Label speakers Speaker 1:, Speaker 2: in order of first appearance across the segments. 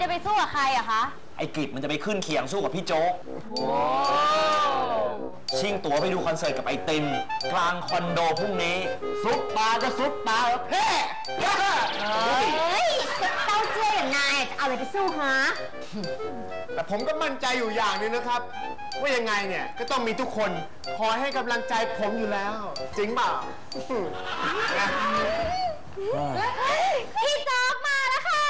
Speaker 1: จะไปสู้กับใครอะคะ
Speaker 2: ไอ้กริบมันจะไปขึ้นเคียงสู้กับพี่โจ๊กชิงตั๋วไปดูคอนเสิร์ตกับไอติม กลางคอนโดพรุ่งนี้ ซุปตาก็ซุปตาเพ่ย่า
Speaker 1: เฮ้ยเต้าเจี้ยอย่างนายจะเอาอะไรไปสู้ฮะ
Speaker 3: แต่ผมก็มั่นใจอยู่อย่างหนึงนะครับ ว่ายังไงเนี่ยก็ต้องมีทุกคนคอยให้กำลังใจผมอยู่แล้ว จริงเปล่า นะ
Speaker 1: พี่จ๊อกมาแล้วค่ะ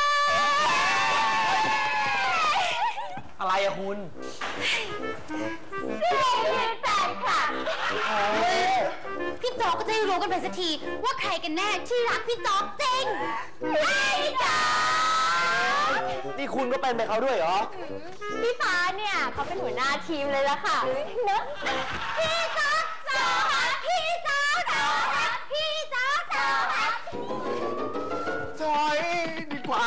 Speaker 2: อะไรอะคุณ
Speaker 1: แฟนคลับพี่จ๊อกก็จะได้รู้กันไปสักที ว่าใครกันแน่ที่รักพี่จ๊อกจริงพี่จ๊อก
Speaker 2: นี่คุณก็เป็นไปเขาด้วยเหรอ
Speaker 1: พี่ฟ้าเนี่ยเขาเป็นหัวหน้าทีมเลยละค่ะเนอะพี่จ๊อกสอฮักพี่จ๊อกสอฮักพี่จ๊อกสอฮัก
Speaker 3: ถอยดีกว่า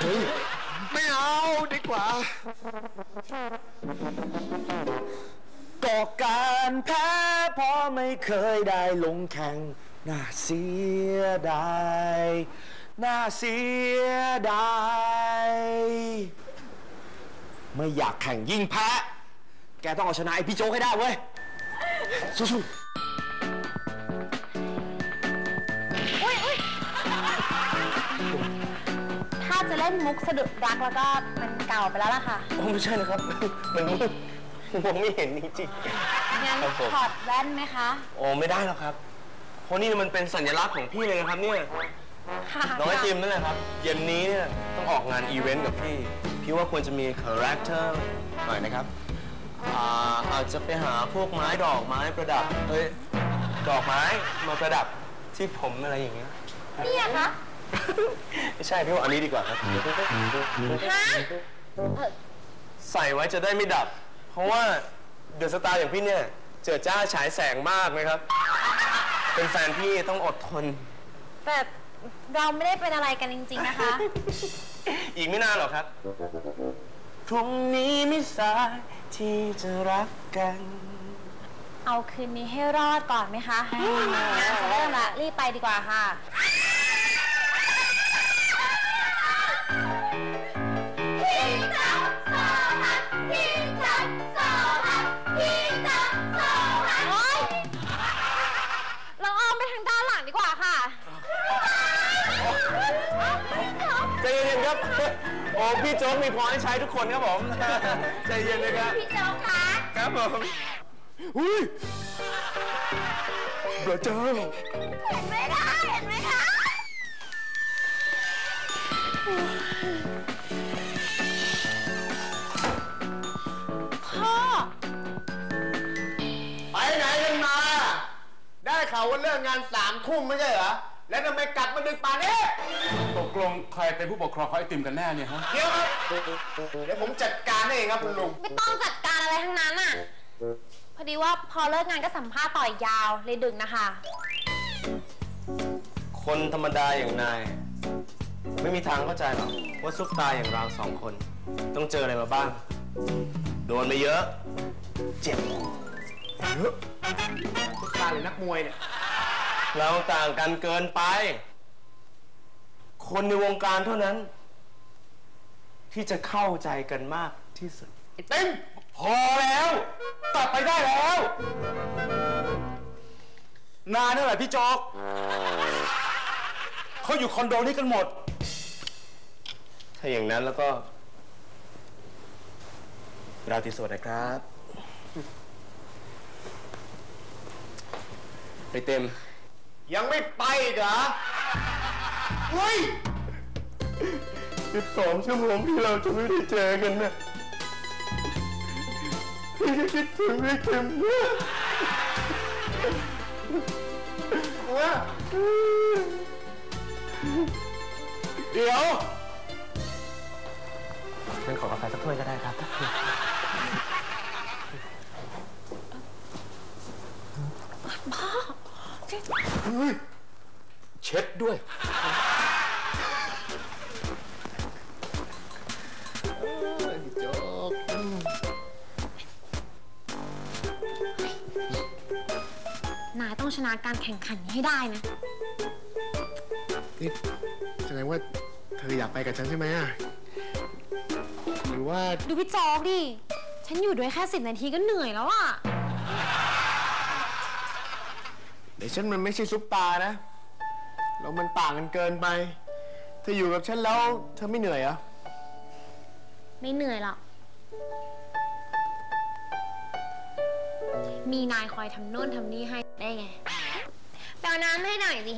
Speaker 3: เฮ้ยไม่เอาดี กว่า
Speaker 2: ก็การแพ้เพราะไม่เคยได้ลงแข่ง น่าเสียดาย น่าเสียดายไม่อยากแข่งยิ่งแพ้ แกต้องเอาชนะไอ้พี่โจ๊กให้ได้เว้ยสู้
Speaker 1: อุ้ เล่นมุกสะดุดรักแล้วก็มันเก่าไปแล้วล่ะค่ะ
Speaker 2: ๆโอ้ไม่ใช่นะครับ มันมืดมองไม่เห็นจริง
Speaker 1: งั้น
Speaker 2: ครับผม
Speaker 1: ถอดแว่นไหมคะ
Speaker 2: ๆโอ้ไม่ได้หรอกครับเพราะนี่มันเป็นสัญลักษณ์ของพี่เลยนะครับเนี่ย
Speaker 1: ค่ะ
Speaker 2: น้องไอติมนั่นแหละครับ เย็นนี้เนี่ยต้องออกงานอีเวนต์กับพี่ พี่ว่าควรจะมีคาแรคเตอร์หน่อยนะครับอ่าอาจจะไปหาพวกไม้ดอกไม้ประดับเอ้ยดอกไม้มาประดับที่ผมอะไรอย่างเงี้ย
Speaker 1: เนี่ยคะ
Speaker 2: ไม่ใช่พี่ว่าอันนี้ดีกว่าครับ
Speaker 1: ฮะ
Speaker 2: ใส่ไว้จะได้ไม่ดับ เพราะว่าเดอะสตาร์อย่างพี่เนี่ย เจอจ้าฉายแสงมากนะครับ เป็นแฟนพี่ต้องอดทน
Speaker 1: แต่เราไม่ได้เป็นอะไรกันจริง ๆ นะคะ
Speaker 2: อีกไม่นานหรอกครับ พรุ่งนี้ไม่สายที่จะรักกัน
Speaker 1: เอาคืนนี้ให้รอดก่อนไหมคะงานจะเริ่มละรีบไปดีกว่าค่ะ
Speaker 2: ใจเย็นๆครับโอ้พี่โจ๊กมีพรให้ใช้ทุกคนครับผมใจเย็นเลยครับ
Speaker 1: พี่โจ๊กคะ
Speaker 2: ครับผม
Speaker 3: อุ้ยเบอเจอ
Speaker 1: เห็นไหมคะเห็นไหมคะพ่อ
Speaker 3: ไปไหนกันมา ได้ข่าวว่าเลิกงานสามทุ่มไม่ใช่เหรอ แล้วทำไมกลับมาดึกป่านนี้
Speaker 4: ตกลงใครเป็นผู้ปกครองของไอติมกันแน่เนี่ยฮะ
Speaker 3: เดี๋ยวครับ เดี๋ยวผมจัดการให้เองครับคุณลุง
Speaker 1: ไม่ต้องจัดการอะไรทั้งนั้นอะ พอดีว่าพอเลิกงานก็สัมภาษณ์ต่อยยาวเลยดึกนะคะ
Speaker 2: คนธรรมดาอย่างนาย ไม่มีทางเข้าใจหรอกว่าซุปตาอย่างเราสองคน ต้องเจออะไรมาบ้าง โดนไปเยอะ เจ็บ
Speaker 3: ตาหรือนักมวยเนี่ย
Speaker 2: เราต่างกันเกินไป คนในวงการเท่านั้น ที่จะเข้าใจกันมากที่สุด
Speaker 3: ไอ้เต็ม
Speaker 4: พอแล้วกลับไปได้แล้ว นานเท่าไหร่พี่โจ๊กเขาอยู่คอนโดนี้กันหมด
Speaker 2: ถ้าอย่างนั้นแล้วก็ราตรีสวัสดิ์นะครับ ไปเต็ม
Speaker 3: ยังไม่ไปอีกเหรอเฮ้ย
Speaker 2: 12ชั่วโมงที่เราจะไม่ได้เจอกันนะพี่ก็คิดถึงพี่เข็มมาก
Speaker 4: เดี๋ยว
Speaker 2: เป็นขอกาแฟสักถ้วยก็ได้ครับ
Speaker 4: เช็ดด้วย
Speaker 1: นายต้องชนะการแข่งขันนี้ให้ได้นะ
Speaker 3: นี่แสดงว่าเธออยากไปกับฉันใช่ไหมอะว่า
Speaker 1: ดูพี่โจ๊กดิ ฉันอยู่ด้วยแค่สิบนาทีก็เหนื่อยแล้วอะ
Speaker 3: เดี๋ยวฉันมันไม่ใช่ซุปตานะแล้วมันต่างกันเกินไป เธออยู่กับฉันแล้ว เธอไม่เหนื่อยเหรอ
Speaker 1: ไม่เหนื่อยหรอก มีนายคอยทำโน่นทำนี่ให้ได้ไงแปลน้ำให้หน่อยดิ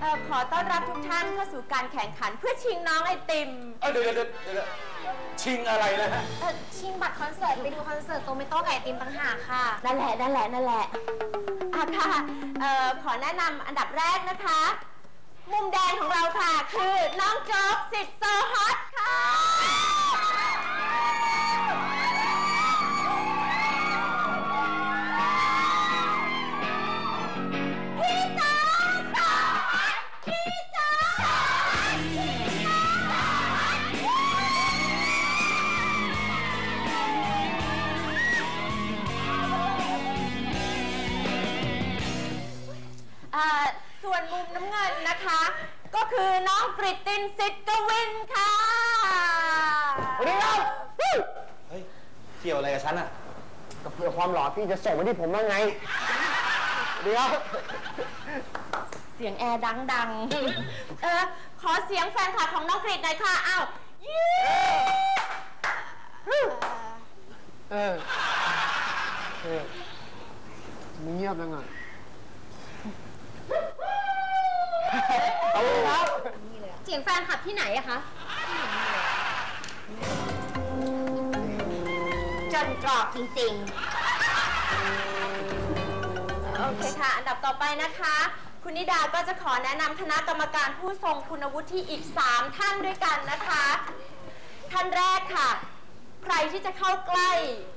Speaker 5: เอ่อขอต้อนรับทุกท่านเข้าสู่การแข่งขันเพื่อชิงน้องไอติม
Speaker 4: เอ้ยเดี๋ยวเดี๋ยวเดี๋ยวเดี๋ยวชิงอะไรนะฮะ
Speaker 1: เออชิงบัตรคอนเสิร์ตไปดูคอนเสิร์ตโตเมโต้ไก่ติมต่างหากค่ะ
Speaker 5: นั่นแหละนั่นแหละนั่นแหละอะค่ะเอ่อขอแนะนำอันดับแรกนะคะ มุมแดงของเราค่ะ คือน้องโจ๊กสิทธิ์โซฮอต วนมุมน้ำเงินนะคะ ก็คือน้องกริตตินซิดกวินค่ะ
Speaker 3: สวัสดีครับ
Speaker 2: เฮ้ยเกี่ยวอะไรกับฉันอะ
Speaker 3: ก็เพื่อความหล่อพี่จะส่งมาที่ผมว่าไงสวัสดีครับ
Speaker 5: เสียงแอร์ดังๆเออขอเสียงแฟนคลับของน้องกริตหน่อยค่ะอ้าวเย้
Speaker 3: เออเออมึงเงียบจังอะเจ
Speaker 5: นกรอบจริงๆ โอเคค่ะ อันดับต่อไปนะคะ คุณนิดาก็จะขอแนะนำคณะกรรมการผู้ทรงคุณวุฒิอีก 3 ท่านด้วยกันนะคะ ท่านแรกค่ะ ใครที่จะเข้าใกล้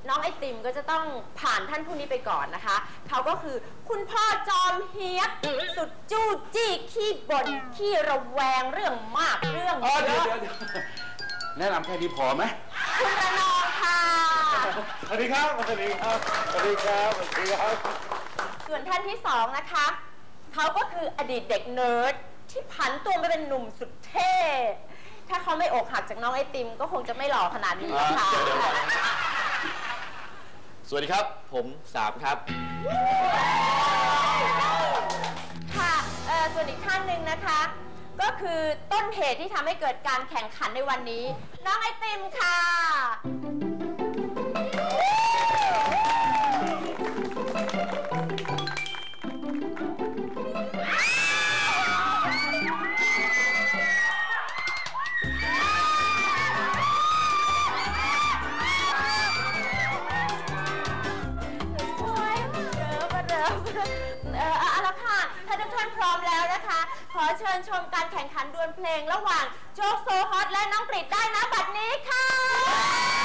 Speaker 5: น้องไอติมก็จะต้องผ่านท่านผู้นี้ไปก่อนนะคะ เขาก็คือคุณพ่อจอมเฮียบสุดจู้จี้ขี้บ่นขี้ระแวงเรื่องมากเรื่อง
Speaker 4: อ๋อ
Speaker 5: เย
Speaker 4: เดี๋ยว
Speaker 5: อะ
Speaker 4: เดี๋ยวเดี๋ยวแนะนำแค่นี้พอไหม
Speaker 5: คุณระนองค่ะ
Speaker 4: สวัสดีครับ สวัสดีครับ สวัสดีครับ สวัสดีครับ
Speaker 5: ส่วนท่านที่สองนะคะ เขาก็คืออดีตเด็กเนิร์ดที่ผันตัวมาเป็นหนุ่มสุดเท่ ถ้าเขาไม่อกหักจากน้องไอติม ก็คงจะไม่หล่อขนาดนี้นะคะ
Speaker 4: อ่าเดี๋ยว
Speaker 2: สวัสดีครับ ผมสามครับ
Speaker 5: ค่ะเอ่อส่วนอีกท่านหนึ่งนะคะ ก็คือต้นเหตุที่ทำให้เกิดการแข่งขันในวันนี้ น้องไอติมค่ะ เออเอาละค่ะ ถ้าทุกท่านพร้อมแล้วนะคะ ขอเชิญชมการแข่งขันดวลเพลงระหว่างโจ๊กโซฮอตและน้องกริดได้นะบัดนี้ค่ะ